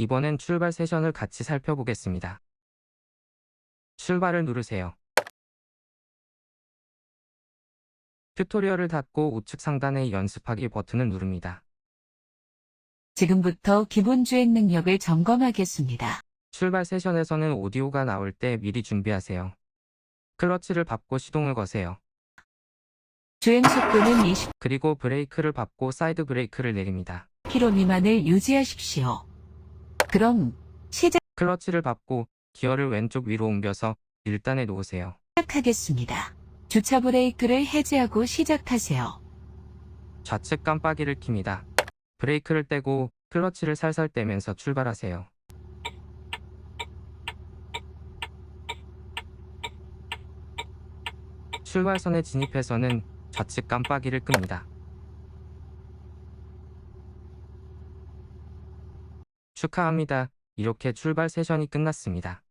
이번엔 출발 세션을 같이 살펴보겠습니다. 출발을 누르세요. 튜토리얼을 닫고 우측 상단의 연습하기 버튼을 누릅니다. 지금부터 기본 주행 능력을 점검하겠습니다. 출발 세션에서는 오디오가 나올 때 미리 준비하세요. 클러치를 밟고 시동을 거세요. 주행 속도는 20km 그리고 브레이크를 밟고 사이드 브레이크를 내립니다. 미만을 유지하십시오. 그럼 클러치를 밟고 기어를 왼쪽 위로 옮겨서 1단에 놓으세요. 시작하겠습니다. 주차 브레이크를 해제하고 시작하세요. 좌측 깜빡이를 킵니다. 브레이크를 떼고 클러치를 살살 떼면서 출발하세요. 출발선에 진입해서는 좌측 깜빡이를 끕니다. 축하합니다. 이렇게 출발 세션이 끝났습니다.